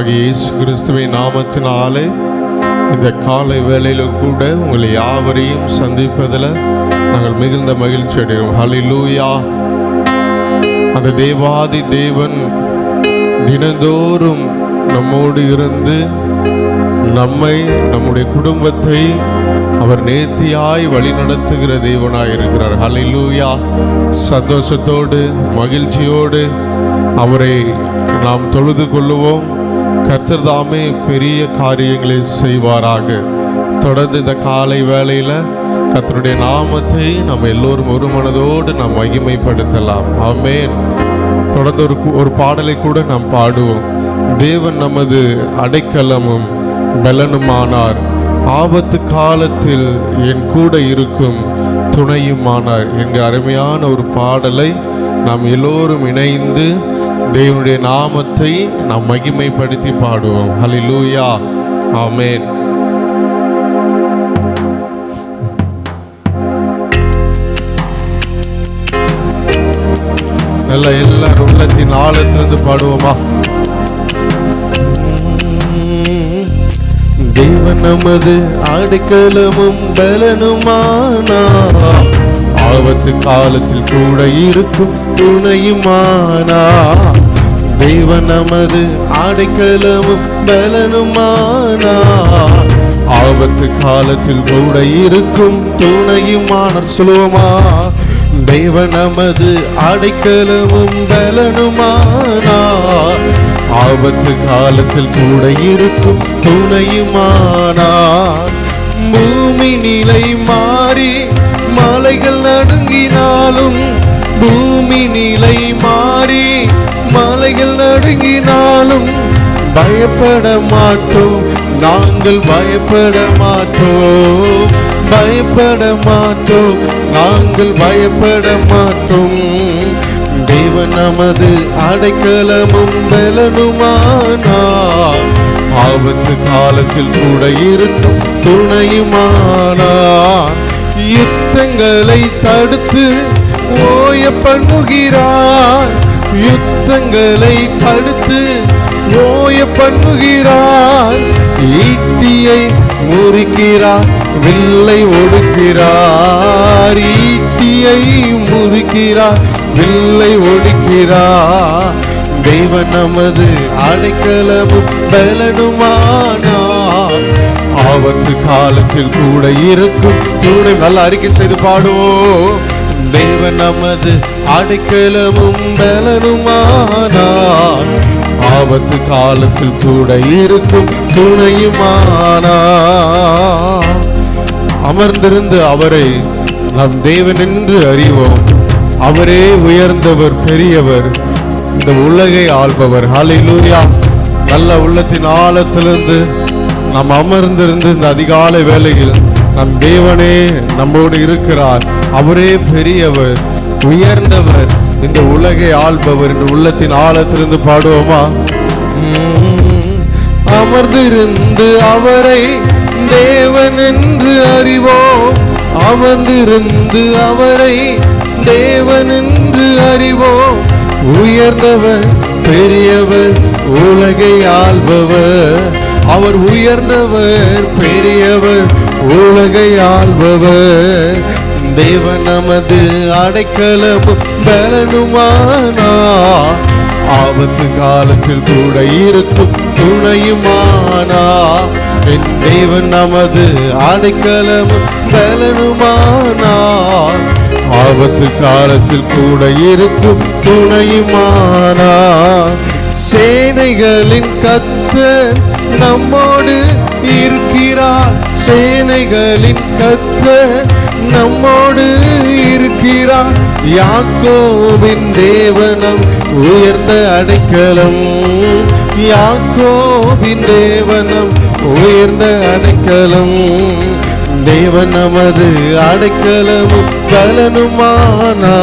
ஆண்டவராகிய இயேசு கிறிஸ்துவின் நாமத்தினாலே இந்த காலை வேளையில் கூட உங்களை யாவரையும் சந்திப்பதில் நாங்கள் மிகுந்த மகிழ்ச்சி அடைகிறோம். ஹலிலூயா அந்த தேவாதி தேவன் தினந்தோறும் நம்மோடு இருந்து நம்மை நம்முடைய குடும்பத்தை அவர் நேர்த்தியாய் வழிநடத்துகிற தேவனாய் இருக்கிறார். ஹலிலூயா சந்தோஷத்தோடு மகிழ்ச்சியோடு அவரை நாம் தொழுது கொள்ளுவோம். கர்த்தர் தாமே பெரிய காரியங்களை செய்வாராக. தொடர்ந்து இந்த காலை வேளையில் கர்த்தருடைய நாமத்தை நம்ம எல்லோரும் ஒரு மனதோடு நாம் மகிமைப்படுத்தலாம். ஆமேன். தொடர்ந்து ஒரு ஒரு பாடலை கூட நாம் பாடுவோம். தேவன் நமது அடைக்கலமும் பலனுமானார். ஆபத்து காலத்தில் என் கூட இருக்கும் துணையுமானார். என்கிற அருமையான ஒரு பாடலை நாம் எல்லோரும் இணைந்து தேவனுடைய நாமத்தை நாம் மகிமைப்படுத்தி பாடுவோம். அலிலூயா ஆமேன் நல்லா எல்லாரும் உள்ளத்தின் ஆழத்திலிருந்து பாடுவோமா? தேவன் நமது அடைக்கலமும் பலனுமானா? ஆபத்து காலத்தில் கூட இருக்கும் துணையுமானா? தேவன் நமது அடைக்கலமும் பலனுமானார் ஆபத்து காலத்தில் கூட இருக்கும் துணையுமானார் சொல்லுவோமா. தெய்வ நமது அடைக்கலமும் பலனுமானார் ஆபத்து காலத்தில் கூட இருக்கும் துணையுமானா பூமி நிலை மாறி மலைகள் நடுங்கினாலும் பூமி நிலை மாறி மலைகள் நடுங்கினாலும் பயப்பட மாட்டோம். நாங்கள் பயப்பட மாட்டோம். பயப்பட மாட்டோம். நாங்கள் பயப்பட மாட்டோம். தேவன் நமது அடைக்கலமும் பலனுமானா ஆபத்து காலத்தில் கூட இருக்கும் துணையுமானா யுத்தங்களை தடுத்து ஓய பண்ணுகிறார் யுத்தங்களை தடுத்து ஓய பண்ணுகிறார் ஈட்டியை முறிக்கிறார் வில்லை ஒடுக்கிறார் ஈட்டியை முறிக்கிறார் வில்லை ஒடுக்கிறார். தெய்வ நமது அடைக்கலமும் பலனுமானார் ஆபத்து காலத்தில் கூட இருக்கும். கூட நல்ல அறிக்கை செய்து பாடுவோம். தேவன் நமது அடைக்கலமும் பலனுமானா ஆபத்து காலத்தில் கூட இருக்கும் துணையுமானா அமர்ந்திருந்து அவரை நம் தேவன் என்று அறிவோம். அவரே உயர்ந்தவர் பெரியவர். இந்த உலகை ஆள்பவர். ஹலிலூயா நல்ல உள்ளத்தின் ஆழத்திலிருந்து நாம் அமர்ந்திருந்து இந்த அதிகாலை வேளையில் நம் தேவனே நம்மோடு இருக்கிறார். அவரே பெரியவர் உயர்ந்தவர். இந்த உலகை ஆள்பவர் என்று உள்ளத்தின் ஆழத்திலிருந்து பாடுவோமா? அமர்ந்திருந்து அவரை தேவன் என்று அறிவோம். அமர்ந்திருந்து அவரை தேவன் என்று அறிவோம். உயர்ந்தவர் பெரியவர் உலகை ஆள்பவர். அவர் உயர்ந்தவர் பெரியவர் உலகை ஆள்பவர் தேவன் நமது அடைக்கலமும் பலனுமானா ஆபத்து காலத்தில் கூட இருக்கும் துணையுமானா. என் தேவன் நமது அடைக்கலமும் பலனுமானா ஆபத்து காலத்தில் கூட இருக்கும் துணையுமானா. சேனைகளின் கத்தன் நம்மோடு இருக்கிறார். சேனைகளின் கத்த நம்மோடு இருக்கிறார். யாக்கோவின் தேவனம் உயர்ந்த அடைக்கலம். யாக்கோவின் தேவனம் உயர்ந்த அடைக்கலம். தேவன் நமது அடைக்கலமும் பலனுமானா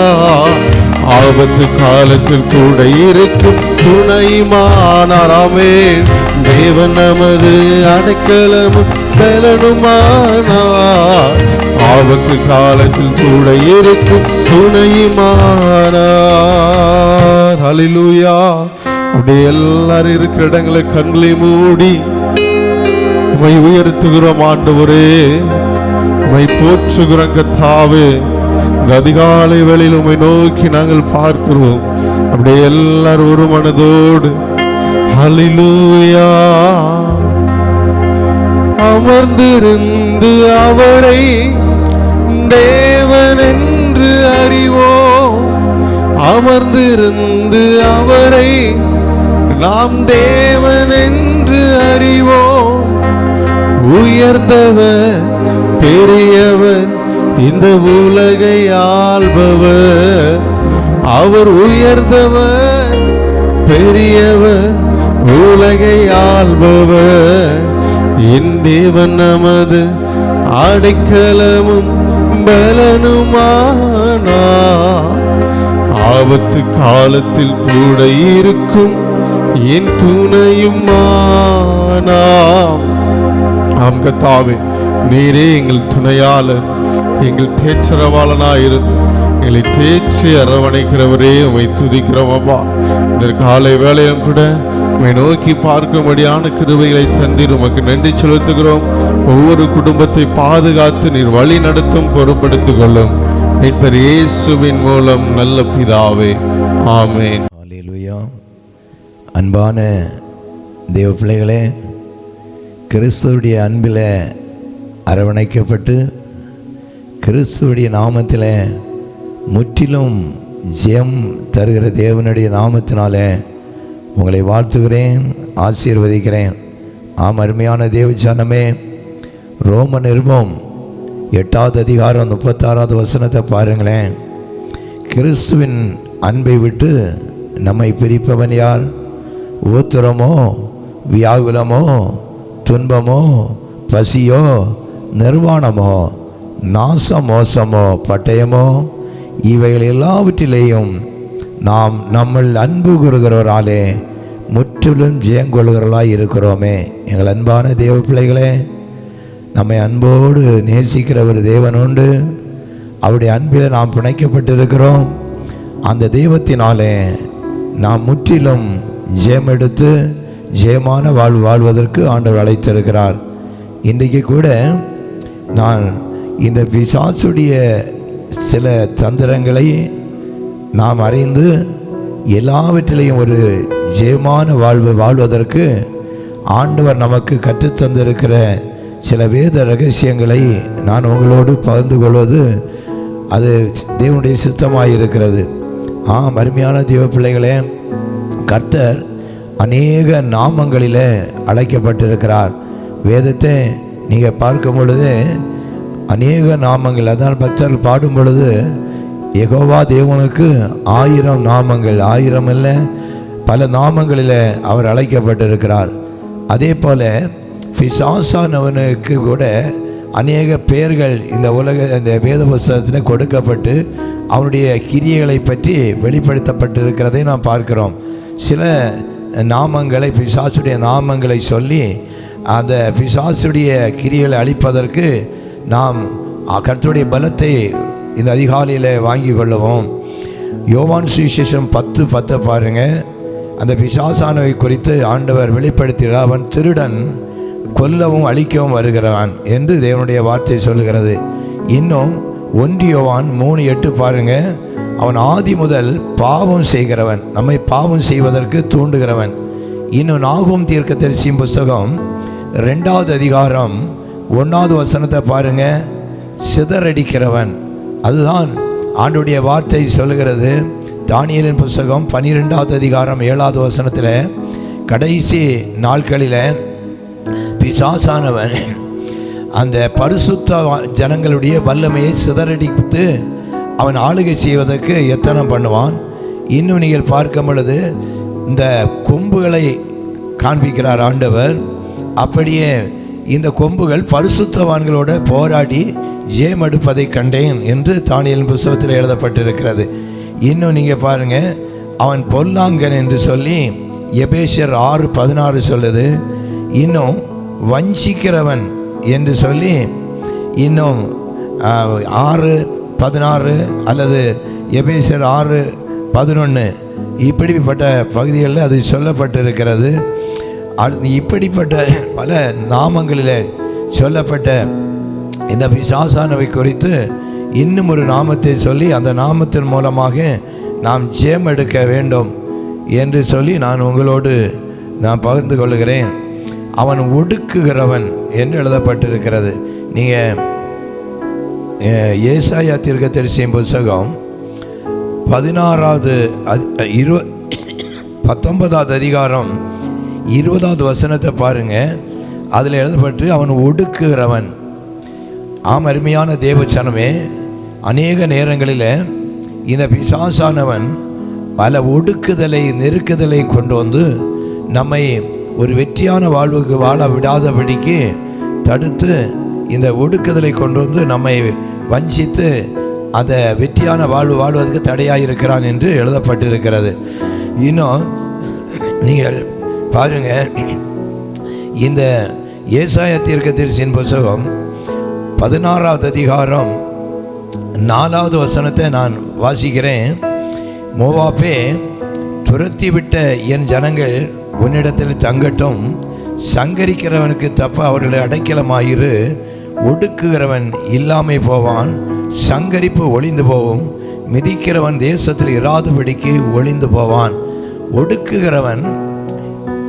ஆபத்து காலத்தில் கூட இருக்கும் துணைமானாராமே தேவன் நமது அடைக்கலமும் பலனுமானா ஆபத்து காலத்தில் கூட இருக்கும் துணையுமானா அலிலூயா அப்படியே எல்லாரும் இருக்கிற இடங்களை கண்களை மூடி உமை உயர்த்துகிறோம் ஆண்டவரே. உமை போற்றுகிறோம் கத்தாவே அதிகாலை வேளையில் உமை நோக்கி நாங்கள் பார்க்கிறோம். அப்படியே எல்லாரும் ஒரு மனதோடு அலிலூயா அமர்ந்திருந்து அவரை தேவன் என்று அறிவோம். அமர்ந்திருந்து அவரை நாம் தேவன் என்று அறிவோம். உயர்ந்தவர் பெரியவர் இந்த உலகை ஆள்பவர். அவர் உயர்ந்தவர் பெரியவர் உலகை ஆள்பவர். என் தேவன் நமது அடைக்கலமும் பலனுமானா. ஆபத்து காலத்தில் கூட இருக்கும் என் துணையும் ஆம் கத்தாவே நீரே எங்கள் துணையாளர் எங்கள் தேற்றரவாளனாய் இருந்து எங்களை தேற்றி அரவணைக்கிறவரே உமை துதிக்கிறோம் அப்பா. இந்த காலை வேலையும் கூட உம்மை நோக்கி பார்க்கும்படியான கிருவைகளை தந்தீர். உமக்கு நன்றி செலுத்துகிறோம். ஒவ்வொரு குடும்பத்தை பாதுகாத்து நீர் வழி நடத்தும் பொறுப்படுத்திக் கொள்ளும். மீட்பர் இயேசுவின் மூலம் நல்ல பிதாவே. ஆமேன். அன்பான தேவ பிள்ளைகளே கிறிஸ்துவடைய அன்பில் அரவணைக்கப்பட்டு கிறிஸ்துவடைய நாமத்தில் முற்றிலும் ஜெயம் தருகிற தேவனுடைய நாமத்தினாலே உங்களை வாழ்த்துகிறேன் ஆசீர்வதிக்கிறேன். ஆம் அருமையான தேவச்சானமே ரோம நிருபம் எட்டாவது அதிகாரம் முப்பத்தாறாவது வசனத்தை பாருங்களேன். கிறிஸ்துவின் அன்பை விட்டு நம்மை பிரிப்பவன் யார்? ஊத்திரமோ வியாகுலமோ துன்பமோ பசியோ நிர்வாணமோ நாச மோசமோ பட்டயமோ இவைகள் எல்லாவற்றிலேயும் நாம் நம்மள் அன்பு கூறுகிறவராலே முற்றிலும் ஜெயங்கொள்கிறவர்களாக இருக்கிறோமே. எங்கள் அன்பான தேவ பிள்ளைகளே நம்மை அன்போடு நேசிக்கிற ஒரு தேவன் உண்டு. அவருடைய அன்பில் நாம் பிணைக்கப்பட்டிருக்கிறோம். அந்த தெய்வத்தினாலே நாம் முற்றிலும் ஜெயம் எடுத்து ஜெயமான வாழ்வு வாழ்வதற்கு ஆண்டவர் அழைத்திருக்கிறார். இன்றைக்கு கூட நான் இந்த பிசாசுடைய சில தந்திரங்களை நாம் அறிந்து எல்லாவற்றிலையும் ஒரு ஜெயமான வாழ்வு வாழ்வதற்கு ஆண்டவர் நமக்கு கற்றுத்தந்திருக்கிற சில வேத ரகசியங்களை நான் உங்களோடு பகிர்ந்து கொள்வது அது தேவனுடைய சித்தமாக இருக்கிறது ஆம் அருமையான தெய்வ பிள்ளைகளே கர்த்தர் அநேக நாமங்களில் அழைக்கப்பட்டிருக்கிறார். வேதத்தை நீங்கள் பார்க்கும் பொழுது அநேக நாமங்கள். அதான் பக்தர்கள் பாடும் பொழுது எகோவா தேவனுக்கு ஆயிரம் நாமங்கள். ஆயிரம் இல்லை பல நாமங்களில் அவர் அழைக்கப்பட்டிருக்கிறார். அதே போல் பிசாசானவனுக்கு கூட அநேக பெயர்கள் இந்த உலக இந்த வேத புஸ்தகத்தில் கொடுக்கப்பட்டு அவனுடைய கிரியைகளை பற்றி வெளிப்படுத்தப்பட்டிருக்கிறதை நாம் பார்க்கிறோம். சில நாமங்களை பிசாசுடைய நாமங்களை சொல்லி அந்த பிசாசுடைய கிரியைகளை அழிப்பதற்கு நாம் கர்த்தருடைய பலத்தை இந்த அதிகாலையில் வாங்கி கொள்ளுவோம் யோவான் சுவிசேஷம் பத்து பத்தை பாருங்க. அந்த பிசாசானவை குறித்து ஆண்டவர் வெளிப்படுத்தினார் அவன் திருடன் கொல்லவும் அழிக்கவும் வருகிறான் என்று தேவனுடைய வார்த்தை சொல்கிறது இன்னும் ஒன்றியோவான் மூணு எட்டு பாருங்க. அவன் ஆதி முதல் பாவம் செய்கிறவன் நம்மை பாவம் செய்வதற்கு தூண்டுகிறவன். இன்னும் நாகும் தீர்க்கதரிசியும் புஸ்தகம் ரெண்டாவது அதிகாரம் ஒன்றாவது வசனத்தை பாருங்க. சிதறடிக்கிறவன். அதுதான் ஆண்டுடைய வார்த்தை சொல்லுகிறது. தானியலின் புஸ்தகம் பன்னிரெண்டாவது அதிகாரம் ஏழாவது வசனத்தில் கடைசி நாட்களில் பிசாசானவன் அந்த பரிசுத்த ஜனங்களுடைய வல்லமையை சிதறடித்து அவன் ஆளுகை செய்வதற்கு எத்தனம் பண்ணுவான்? இன்னும் நீங்கள் பார்க்கும் பொழுது இந்த கொம்புகளை காண்பிக்கிறார் ஆண்டவர். அப்படியே இந்த கொம்புகள் பரிசுத்தவான்களோட போராடி ஜெயம் எடுப்பதை கண்டேன் என்று தானியல் புஸ்தகத்தில் எழுதப்பட்டிருக்கிறது. இன்னும் நீங்கள் பாருங்கள் அவன் பொல்லாங்கன் என்று சொல்லி எபேஷர் ஆறு பதினாறு சொல்லுது. இன்னும் வஞ்சிக்கிறவன் என்று சொல்லி இன்னும் ஆறு பதினாறு அல்லது எபேசர் ஆறு பதினொன்று இப்படிப்பட்ட பகுதிகளில் அது சொல்லப்பட்டிருக்கிறது. அடுத்து இப்படிப்பட்ட பல நாமங்களில் சொல்லப்பட்ட இந்த பிசாசானவை குறித்து இன்னும் ஒரு நாமத்தை சொல்லி அந்த நாமத்தின் மூலமாக நாம் ஜெயம் எடுக்க வேண்டும் என்று சொல்லி நான் உங்களோடு நான் பகிர்ந்து கொள்கிறேன். அவன் ஒடுக்குகிறவன் என்று எழுதப்பட்டிருக்கிறது. நீங்கள் ஏசாயா தீர்க்கதரிசியின் புஸ்தகம் பதினாறாவது அதி- இரு பத்தொன்பதாவது அதிகாரம் இருபதாவது வசனத்தை பாருங்க. அதில் எழுதப்பட்டு அவன் ஒடுக்குகிறவன். ஆம் அருமையான தேவச்சனமே அநேக நேரங்களில் இந்த பிசாசானவன் பல ஒடுக்குதலை நெருக்குதலை கொண்டு வந்து நம்மை ஒரு வெற்றியான வாழ்வுக்கு வாழ விடாதபடிக்கு தடுத்து இந்த ஒடுக்குதலை கொண்டு வந்து நம்மை வஞ்சித்து அதை வெற்றியான வாழ்வு வாழ்வதற்கு தடையாக இருக்கிறான் என்று எழுதப்பட்டிருக்கிறது. இன்னும் நீங்கள் பாருங்க. இந்த ஏசாய தீர்க்க தீர்க்கதரிசியின் புஸ்தகம் பதினாறாவது அதிகாரம் நாலாவது வசனத்தை நான் வாசிக்கிறேன். மோவாப்பே துரத்தி விட்ட என் ஜனங்கள் உன்னிடத்தில் தங்கட்டும் சங்கரிக்கிறவனுக்கு தப்ப அவர்களை அடைக்கலமாயிரு ஒடுக்குகிறவன் இல்லாமை போவான் சங்கரிப்பு ஒளிந்து போகும் மிதிக்கிறவன் தேசத்தில் இராதபடிக்கு ஒளிந்து போவான் ஒடுக்குகிறவன்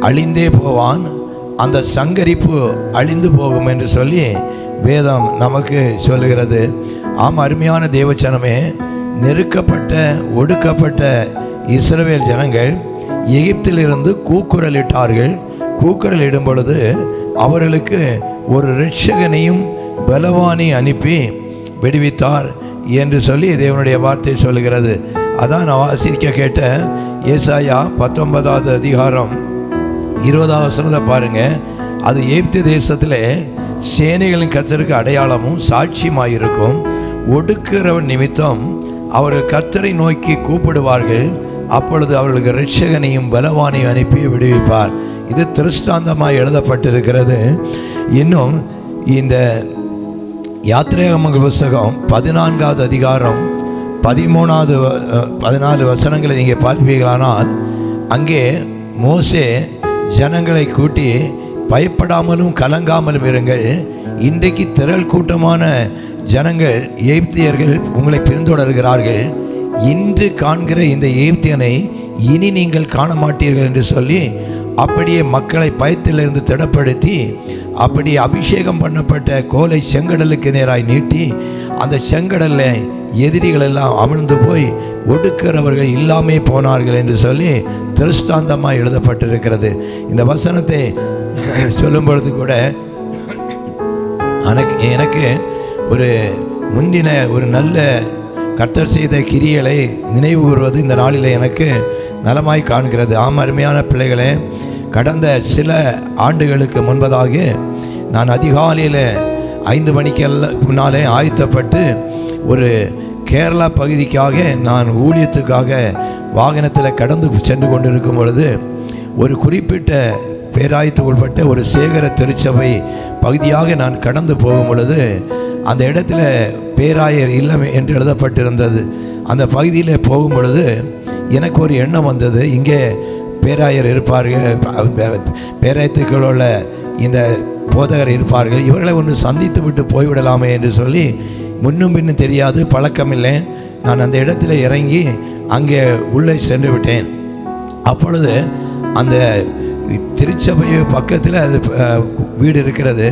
அழிந்தே போவான். அந்த சங்கரிப்பு அழிந்து போகும் என்று சொல்லி வேதம் நமக்கு சொல்லுகிறது. ஆம் அருமையான தேவச்சனமே நெருக்கப்பட்ட ஒடுக்கப்பட்ட இஸ்ரவேல் ஜனங்கள் எகிப்திலிருந்து கூக்குரலிட்டார்கள். கூக்குரலிடும் பொழுது அவர்களுக்கு ஒரு ரட்சகனையும் பலவானை அனுப்பி விடுவித்தார் என்று சொல்லி தேவனுடைய வார்த்தை சொல்லுகிறது. அதான் நான் வாசிக்க கேட்ட ஏசாயா பத்தொன்பதாவது அதிகாரம். இருபதாவது வசனத்தை பாருங்க. அது எகிப்து தேசத்தில் சேனைகளின் கத்தருக்கு அடையாளமும் சாட்சியுமாயிருக்கும். ஒடுக்குறவன் நிமித்தம் அவர்கள் கர்த்தரை நோக்கி கூப்பிடுவார்கள். அப்பொழுது அவர்களுக்கு ரட்சகனையும் பலவானையும் அனுப்பி விடுவிப்பார். இது திருஷ்டாந்தமாக எழுதப்பட்டிருக்கிறது. இன்னும் இந்த யாத்திரையகமங்கள் புஸ்தகம் பதினான்காவது அதிகாரம் பதிமூணாவது பதினாலு வசனங்களை நீங்கள் பார்ப்பீர்களானால் அங்கே மோசே ஜனங்களை கூட்டி பயப்படாமலும் கலங்காமலும் இருங்கள். இன்றைக்கு திரள் கூட்டமான ஜனங்கள் எகிப்தியர்கள் உங்களை பின்தொடர்கிறார்கள். இன்று காண்கிற இந்த எகிப்தியனை இனி நீங்கள் காண மாட்டீர்கள் என்று சொல்லி அப்படியே மக்களை பயத்திலிருந்து திடப்படுத்தி அப்படி அபிஷேகம் பண்ணப்பட்ட கோலை செங்கடலுக்கு நேராய் நீட்டி அந்த செங்கடலில் எதிரிகள் எல்லாம் அமிழ்ந்து போய் ஒடுக்கிறவர்கள் இல்லாமே போனார்கள் என்று சொல்லி திருஷ்டாந்தமாக எழுதப்பட்டிருக்கிறது. இந்த வசனத்தை சொல்லும் பொழுது கூட எனக்கு எனக்கு ஒரு முந்தின ஒரு நல்ல கர்த்தர் செய்த கிரியலை நினைவு கூறுவது இந்த நாளில் எனக்கு நலமாய் காண்கிறது. ஆம் அருமையான பிள்ளைகளே கடந்த சில ஆண்டுகளுக்கு முன்பதாக நான் அதிகாலையில் ஐந்து மணிக்கெல்லாம் முன்னாலே ஆயத்தப்பட்டு ஒரு கேரளா பகுதிக்காக நான் ஊழியத்துக்காக வாகனத்தில் கடந்து சென்று கொண்டிருக்கும் பொழுது ஒரு குறிப்பிட்ட பேராயத்துக்கு உள்பட்ட ஒரு சேகர திருச்சபை பகுதியாக நான் கடந்து போகும் பொழுது அந்த இடத்துல பேராயர் இல்லம் என்று எழுதப்பட்டிருந்தது. அந்த பகுதியில் போகும் பொழுது எனக்கு ஒரு எண்ணம் வந்தது. இங்கே பேராயர் இருப்பார்கள் பேராயத்துக்குள் உள்ள இந்த போதகர் இருப்பார்கள். இவர்களை ஒன்று சந்தித்து விட்டு போய்விடலாமே என்று சொல்லி முன்னும் பின்னும் தெரியாது பழக்கமில்லை. நான் அந்த இடத்துல இறங்கி அங்கே உள்ளே சென்று விட்டேன். அப்பொழுது அந்த திருச்சபை பக்கத்தில் அது வீடு இருக்கிறது.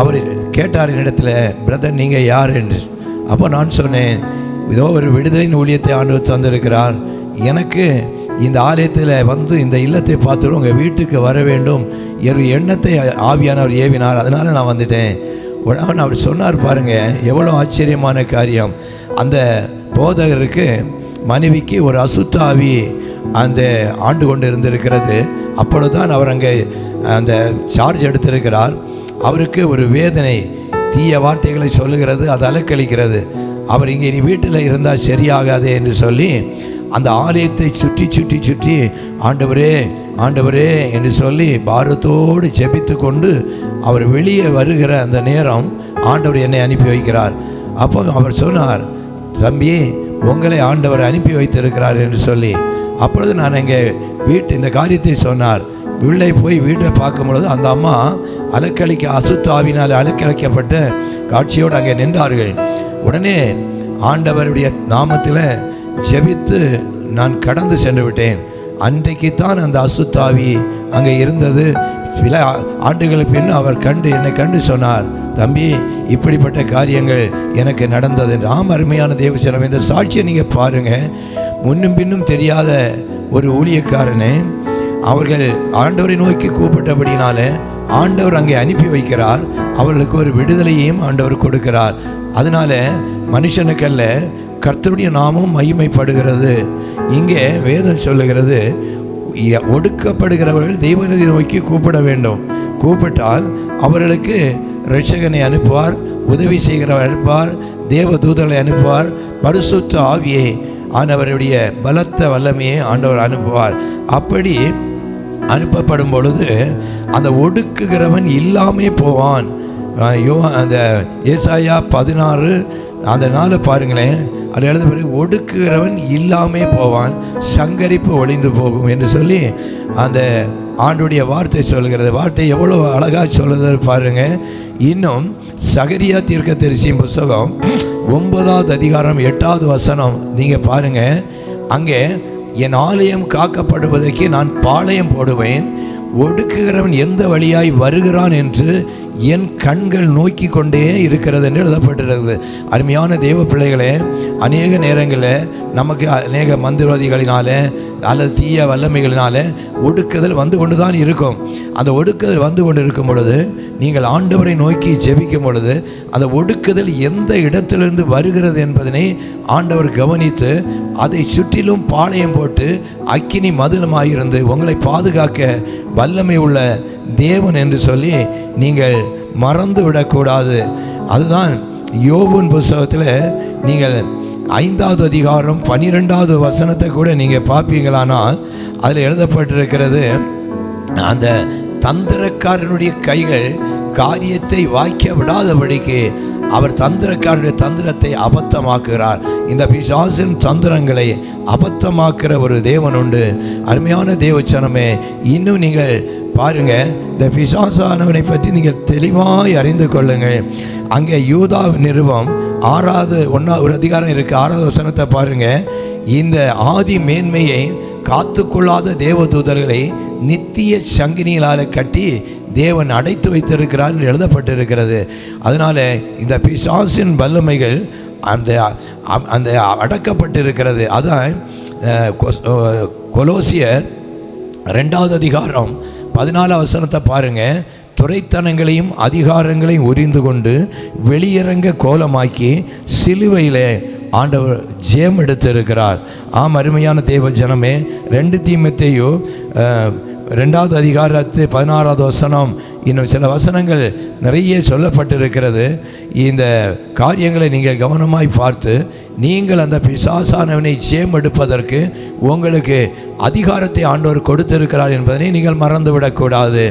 அவர் கேட்டார் என்னிடத்தில் பிரதர் நீங்கள் யார்? என்று. அப்போ நான் சொன்னேன் இதோ ஒரு விடுதலின் ஊழியத்தை ஆண்டு தந்திருக்கிறார். எனக்கு இந்த ஆலயத்தில் வந்து இந்த இல்லத்தை பார்த்துட்டு உங்கள் வீட்டுக்கு வர வேண்டும். என் எண்ணத்தை ஆவியானவர் ஏவினார். அதனால் நான் வந்துட்டேன். உடனே அவர் சொன்னார் பாருங்கள் எவ்வளோ ஆச்சரியமான காரியம். அந்த போதகருக்கு மனைவிக்கு ஒரு அசுத்தாவி அந்த ஆண்டு கொண்டு இருந்திருக்கிறது அப்பொழுதுதான் அவர் அங்கே அந்த சார்ஜ் எடுத்திருக்கிறார். அவருக்கு ஒரு வேதனை தீய வார்த்தைகளை சொல்லுகிறது அது அலக்களிக்கிறது அவர் இங்கே நீ வீட்டில் இருந்தால் சரியாகாதே என்று சொல்லி அந்த ஆலயத்தை சுற்றி சுற்றி சுற்றி ஆண்டவரே ஆண்டவரே என்று சொல்லி பாரத்தோடு ஜெபித்து கொண்டு அவர் வெளியே வருகிற அந்த நேரம் ஆண்டவர் என்னை அனுப்பி வைக்கிறார். அப்போ அவர் சொன்னார் தம்பி உங்களை ஆண்டவர் அனுப்பி வைத்திருக்கிறார் என்று சொல்லி அப்பொழுது நான் இங்கே வீட்டு இந்த காரியத்தை சொன்னார். உள்ளே போய் வீட்டை பார்க்கும் பொழுது அந்த அம்மா அலக்களிக்க அசுத்தாவினால் அலக்களிக்கப்பட்ட காட்சியோடு அங்கே நின்றார்கள். உடனே ஆண்டவருடைய நாமத்தில் ஜெபித்து நான் கடந்து சென்று விட்டேன். அன்றைக்கு தான் அந்த அசுத்தாவி அங்கே இருந்தது. சில ஆண்டுகளுக்கு பின் அவர் கண்டு என்னை கண்டு சொன்னார் தம்பி இப்படிப்பட்ட காரியங்கள் எனக்கு நடந்தது. என்று ஆம் அருமையான தேவச்சனம் இந்த சாட்சியை நீங்கள் பாருங்கள் முன்னும் பின்னும் தெரியாத ஒரு ஊழியக்காரனு அவர்கள் ஆண்டவரை நோக்கி கூப்பிட்டபடினால ஆண்டவர் அங்கே அனுப்பி வைக்கிறார். அவர்களுக்கு ஒரு விடுதலையையும் ஆண்டவர் கொடுக்கிறார். அதனால் மனுஷனுக்கல்ல கர்த்தருடைய நாமும் மகிமைப்படுகிறது. இங்கே வேதம் சொல்லுகிறது ஒடுக்கப்படுகிறவர்கள் தெய்வநிதி நோக்கி கூப்பிட வேண்டும். கூப்பிட்டால் அவர்களுக்கு ரட்சகனை அனுப்புவார் உதவி செய்கிறவர் அனுப்புவார் தேவ தூதர்களை அனுப்புவார் பரிசுத்த ஆவியை ஆண்டவருடைய பலத்த வல்லமையை ஆண்டவர் அனுப்புவார். அப்படி அனுப்பப்படும் பொழுது அந்த ஒடுக்குகிறவன் இல்லாமே போவான். யோ அந்த ஏசாயா பதினாறு அந்த நாளை பாருங்களேன். அது எழுத ஒடுக்குகிறவன் இல்லாமே போவான் சங்கரிப்பு ஒளிந்து போகும் என்று சொல்லி அந்த ஆண்டுடைய வார்த்தை சொல்கிறது. வார்த்தை எவ்வளோ அழகாக சொல்கிறது பாருங்கள் இன்னும் சகரியா தீர்க்க தரிசியும் புஸ்தகம் ஒன்பதாவது அதிகாரம் எட்டாவது வசனம். நீங்கள் பாருங்க. அங்கே என் ஆலயம் காக்கப்படுவதற்கு நான் பாளையம் போடுவேன். ஒடுக்குகிறவன் எந்த வழியாய் வருகிறான் என்று என் கண்கள் நோக்கி கொண்டே இருக்கிறது என்று எழுதப்பட்டிருக்கிறது. அருமையான தெய்வ பிள்ளைகளே அநேக நேரங்களில் நமக்கு அநேக மந்திரவாதிகளினால அல்லது தீய வல்லமைகளினால ஒடுக்குதல் வந்து கொண்டு தான் இருக்கும். அந்த ஒடுக்குதல் வந்து கொண்டு இருக்கும் பொழுது நீங்கள் ஆண்டவரை நோக்கி ஜெபிக்கும் பொழுது அந்த ஒடுக்குதல் எந்த இடத்திலிருந்து வருகிறது என்பதனை ஆண்டவர் கவனித்து அதை சுற்றிலும் பாளையம் போட்டு அக்கினி மதுளமாயிருந்து உங்களை பாதுகாக்க வல்லமை உள்ள தேவன் என்று சொல்லி நீங்கள் மறந்து விடக்கூடாது அதுதான் யோபுன் புஸ்தகத்தில் நீங்கள் ஐந்தாவது அதிகாரம் பன்னிரெண்டாவது வசனத்தை கூட நீங்கள் பார்ப்பீங்களானால் அதில் எழுதப்பட்டிருக்கிறது அந்த தந்திரக்காரனுடைய கைகள் காரியத்தை வாய்க்க விடாதபடிக்கு அவர் தந்திரக்காரனுடைய தந்திரத்தை அபத்தமாக்குகிறார். இந்த பிசாசின் தந்திரங்களை அபத்தமாக்குற ஒரு தேவன் உண்டு. அருமையான தேவச்சனமே இன்னும் நீங்கள் பாருங்கள் இந்த பிசாசானவனை பற்றி நீங்கள் தெளிவாய் அறிந்து கொள்ளுங்கள். அங்கே யூதா நிறுவம் ஆறாவது ஒன்றா ஒரு அதிகாரம் இருக்குது ஆறாவது வசனத்தை பாருங்கள் இந்த ஆதி மேன்மையை காத்துக்கொள்ளாத தேவதூதர்களை நித்திய சங்கினிகளால் கட்டி தேவன் அடைத்து வைத்திருக்கிறார் என்று எழுதப்பட்டிருக்கிறது. அதனால் இந்த பிசாசின் வல்லமைகள் அந்த அந்த அடக்கப்பட்டிருக்கிறது. அதான் கொலோசியர் ரெண்டாவது அதிகாரம் பதினாலாம் வசனத்தை பாருங்கள் துறைத்தனங்களையும் அதிகாரங்களையும் உரிந்து கொண்டு வெளியிறங்க கோலமாக்கி சிலுவையில் ஆண்டவர் ஜெயம் எடுத்திருக்கிறார் ஆம் அருமையான தேவ ஜனமே ரெண்டு தீமத்தையோ ரெண்டாவது அதிகாரத்து பதினாறாவது வசனம் இன்னும் சில வசனங்கள் நிறைய சொல்லப்பட்டிருக்கிறது. இந்த காரியங்களை நீங்கள் கவனமாய் பார்த்து நீங்கள் அந்த பிசாசானவனை ஜெயம் எடுப்பதற்கு உங்களுக்கு அதிகாரத்தை ஆண்டவர் கொடுத்திருக்கிறார் என்பதனை நீங்கள் மறந்துவிடக்கூடாது.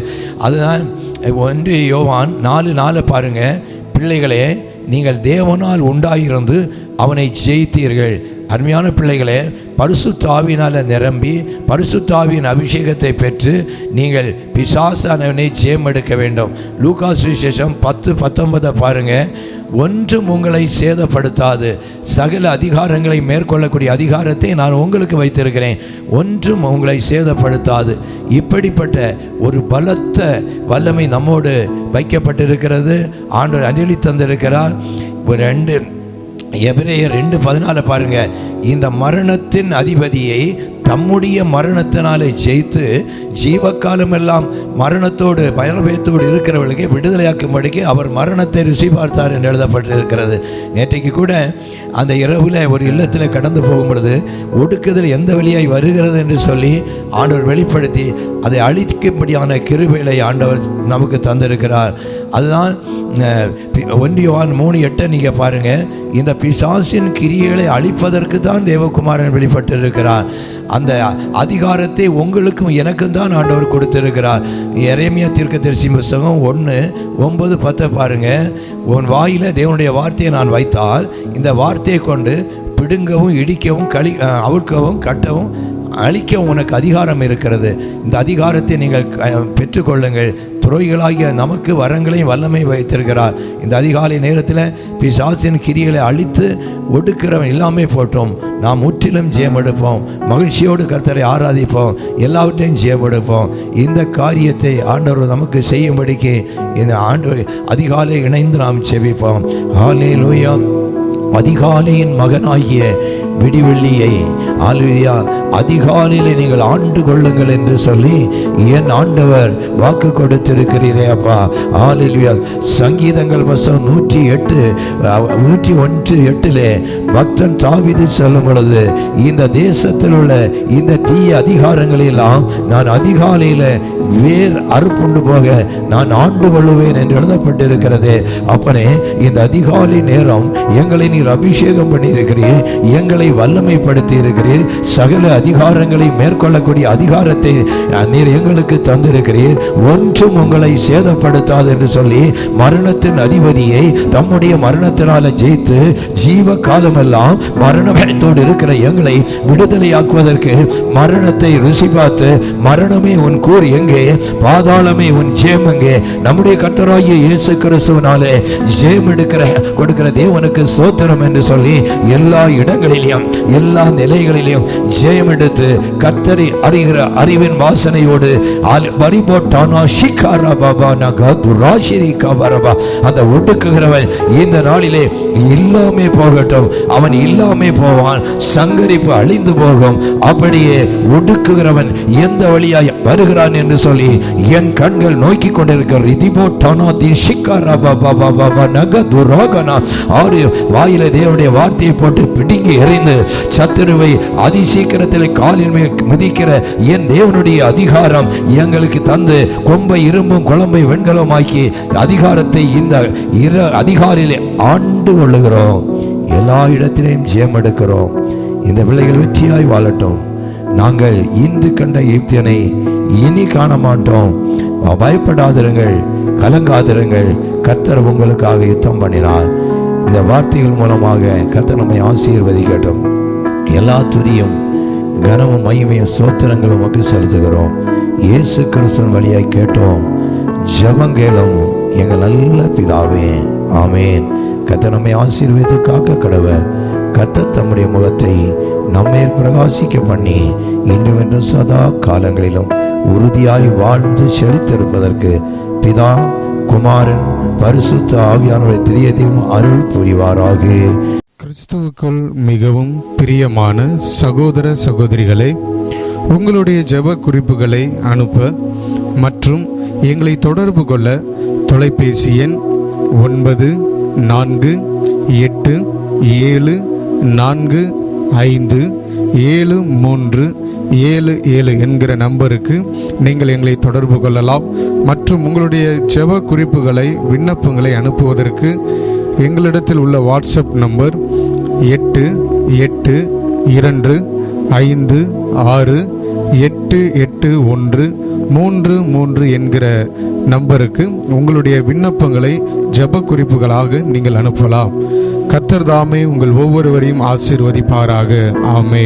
அதுதான் ஒன்று யோவான் நாலு நாலு பாருங்கள் பிள்ளைகளே நீங்கள் தேவனால் உண்டாயிருந்து அவனை ஜெயித்தீர்கள். அருமையான பிள்ளைகளே பரிசுத்தாவினால் நிரம்பி பரிசுத்தாவின் அபிஷேகத்தை பெற்று நீங்கள் பிசாசானவனை ஜெயம் எடுக்க வேண்டும். லூகா சுவிசேஷம் பத்து பத்தொன்பதை பாருங்கள் ஒன்றும் உங்களை சேதப்படுத்தாது. சகல அதிகாரங்களை மேற்கொள்ளக்கூடிய அதிகாரத்தை நான் உங்களுக்கு வைத்திருக்கிறேன். ஒன்றும் உங்களை சேதப்படுத்தாது. இப்படிப்பட்ட ஒரு பலத்த வல்லமை நம்மோடு வைக்கப்பட்டிருக்கிறது. ஆண்டவர் அஞ்சலி தந்திருக்கிறார். ஒரு ரெண்டு எபிரேயர் ரெண்டு பதினாலு பாருங்கள் இந்த மரணத்தின் அதிபதியை தம்முடைய மரணத்தினாலே ஜெயித்து ஜீவக்காலம் எல்லாம் மரணத்தோடு பயணபயத்தோடு இருக்கிறவர்களுக்கு விடுதலையாக்கும்படிக்கு அவர் மரணத்தை ருசி பார்த்தார் என்று எழுதப்பட்டிருக்கிறது. நேற்றைக்கு கூட அந்த இரவில் ஒரு இல்லத்தில் கடந்து போகும் பொழுது ஒடுக்குதல் எந்த வழியாய் வருகிறது என்று சொல்லி ஆண்டவர் வெளிப்படுத்தி அதை அழிக்கும்படியான கிருபைகளை ஆண்டவர் நமக்கு தந்திருக்கிறார். அதுதான் ஒன்றியவான் மூணு எட்டை நீங்கள் பாருங்கள் இந்த பிசாசின் கிரியைகளை அழிப்பதற்கு தான் தேவகுமாரன் வெளிப்பட்டிருக்கிறார். அந்த அதிகாரத்தை உங்களுக்கும் எனக்கும் தான் ஆண்டவர் கொடுத்திருக்கிறார். எரேமியா தீர்க்கதரிசி புஸ்தகம் ஒன்று ஒன்பது பத்தை பாருங்க. உன் வாயில தேவனுடைய வார்த்தையை நான் வைத்தால் இந்த வார்த்தையை கொண்டு பிடுங்கவும் இடிக்கவும் களி அஹ், கட்டவும் அழிக்க உனக்கு அதிகாரம் இருக்கிறது. இந்த அதிகாரத்தை நீங்கள் க- பெற்றுக்கொள்ளுங்கள். துறைகளாகிய நமக்கு வரங்களையும் வல்லமை வைத்திருக்கிறார். இந்த அதிகாலை நேரத்தில் பிசாசின் கிரிகளை அழித்து ஒடுக்கிறவன் எல்லாமே போட்டோம் நாம் முற்றிலும் ஜெயமெடுப்போம். மகிழ்ச்சியோடு கர்த்தரை ஆராதிப்போம். எல்லாவற்றையும் ஜெயமெடுப்போம். இந்த காரியத்தை ஆண்டவர் நமக்கு செய்யும்படிக்கு இந்த ஆண்டு அதிகாலை இணைந்து நாம் செபிப்போம். ஹாலே அதிகாலையின் மகனாகிய விடிவெள்ளியை ஆலுயா அதிகாலையில் நீங்கள் ஆண்டு கொள்ளுங்கள் என்று சொல்லி என் ஆண்டவர் வாக்கு கொடுத்திருக்கிறீரே அப்பா. ஆலுயா சங்கீதங்கள் வசம் நூற்றி எட்டு நூற்றி ஒன்று எட்டிலே பக்தன் தாவிது சொல்லும் பொழுது இந்த தேசத்தில் உள்ள இந்த தீய அதிகாரங்களெல்லாம் நான் அதிகாலையில வேர் அறுப்புண்டு போக நான் ஆண்டு கொள்ளுவேன் என்று எழுதப்பட்டிருக்கிறது. அப்பனே இந்த அதிகாலை நேரம் எங்களை நீர் அபிஷேகம் பண்ணியிருக்கிறீர் எங்களை வல்லமைப்படுத்தி இருக்கிறீர் சகல அதிகாரங்களை மேற்கொள்ளக்கூடிய அதிகாரத்தை நீர் எங்களுக்கு தந்திருக்கிறீர். ஒன்றும் உங்களை சேதப்படுத்தாது என்று சொல்லி மரணத்தின் அதிபதியை தம்முடைய மரணத்தினால ஜெயித்து ஜீவ காலமெல்லாம் மரணத்தோடு இருக்கிற எங்களை விடுதலையாக்குவதற்கு மரணத்தை ருசி பார்த்து மரணமே உன் கூர் எங்கே? பாதாளமே உன் ஜேம் எங்கே? நம்முடைய கர்த்தராகிய இயேசு கிறிஸ்துவனாலே ஜெயம் எடுக்கிற கொடுக்கிற தேவனுக்கு சோத்திரம் என்று சொல்லி எல்லா இடங்களிலும் எல்லா நிலைகளிலும் ஜெயம் எடுத்து கத்தரி அறிகிற அறிவின் வாசனையோடு பரிபோட்டானா ஷிகாரா பாபா நகா துராஷிரி கவரபா அந்த ஒடுக்குகிறவன் இந்த நாளிலே இல்லாமே போகட்டும். அவன் இல்லாமே போவான். சங்கரிப்பு அழிந்து போகும். அப்படியே ஒடுக்குகிறவன் எந்த வழியாய் வருகிறான் என்று சொல்லி என் கண்கள் நோக்கி கொண்டிருக்கிற ரிதிபோ டானா தி ஷிக்காரா பாபா பாபா நக துரோகனா. ஆறு வாயில தேவனுடைய வார்த்தையை போட்டு பிடுங்கி எறிந்து சத்துருவை அதி சீக்கிரத்தில் காலின் மேல் மிதிக்கிற என் தேவனுடைய அதிகாரம் எங்களுக்கு தந்து கொம்பை இரும்பும் குழம்பை வெண்கலமாக்கி அதிகாரத்தை இந்த இர அதிகாரிலே ஆண்டு கொள்ளுகிறோம். எல்லா இடத்திலையும் ஜெயம் எடுக்கிறோம் இந்த பிள்ளைகள் வெற்றியாய் வாழட்டும். நாங்கள் இன்று கண்ட ஈப்தியனை இனி காண மாட்டோம் பயப்படாதிருங்கள் கலங்காதிருங்கள். கர்த்தர் உங்களுக்காக யுத்தம் பண்ணினார். இந்த வார்த்தைகள் மூலமாக கத்தனமை நம்மை ஆசீர்வதிக்கட்டும். எல்லா துதியும் கனமும் மகிமையும் சோத்திரங்களும் உமக்கு செலுத்துகிறோம். இயேசு கிறிஸ்தன் வழியாய் கேட்டோம். ஜபங்கேலம் எங்கள் நல்ல பிதாவே. ஆமேன். கத்தனமை நம்மை ஆசீர்வதித்து காக்க கடவர் கத்த தம்முடைய முகத்தை நம்மேல் பிரகாசிக்க பண்ணி இன்றுவென்றும் சதா காலங்களிலும் உறுதியாய் வாழ்ந்து செழித்திருப்பதற்கு பிதா குமாரன் பரிசுத்த ஆவியானவரை தெரியதையும் அருள் புரிவாராக. கிறிஸ்துவுக்குள் மிகவும் பிரியமான சகோதர சகோதரிகளை உங்களுடைய ஜெப குறிப்புகளை அனுப்ப மற்றும் எங்களை தொடர்பு கொள்ள தொலைபேசி எண் ஒன்பது நான்கு எட்டு ஏழு நான்கு ஐந்து ஏழு மூன்று ஏழு ஏழு என்கிற நம்பருக்கு நீங்கள் எங்களை தொடர்பு கொள்ளலாம். மற்றும் உங்களுடைய ஜெப குறிப்புகளை விண்ணப்பங்களை அனுப்புவதற்கு எங்களிடத்தில் உள்ள வாட்ஸ்அப் நம்பர் எட்டு எட்டு இரண்டு ஐந்து ஆறு எட்டு எட்டு ஒன்று மூன்று மூன்று என்கிற நம்பருக்கு உங்களுடைய விண்ணப்பங்களை ஜெப குறிப்புகளாக நீங்கள் அனுப்பலாம். கத்தர் தாமே உங்கள் ஒவ்வொருவரையும் ஆசீர்வதிப்பாராக. ஆமே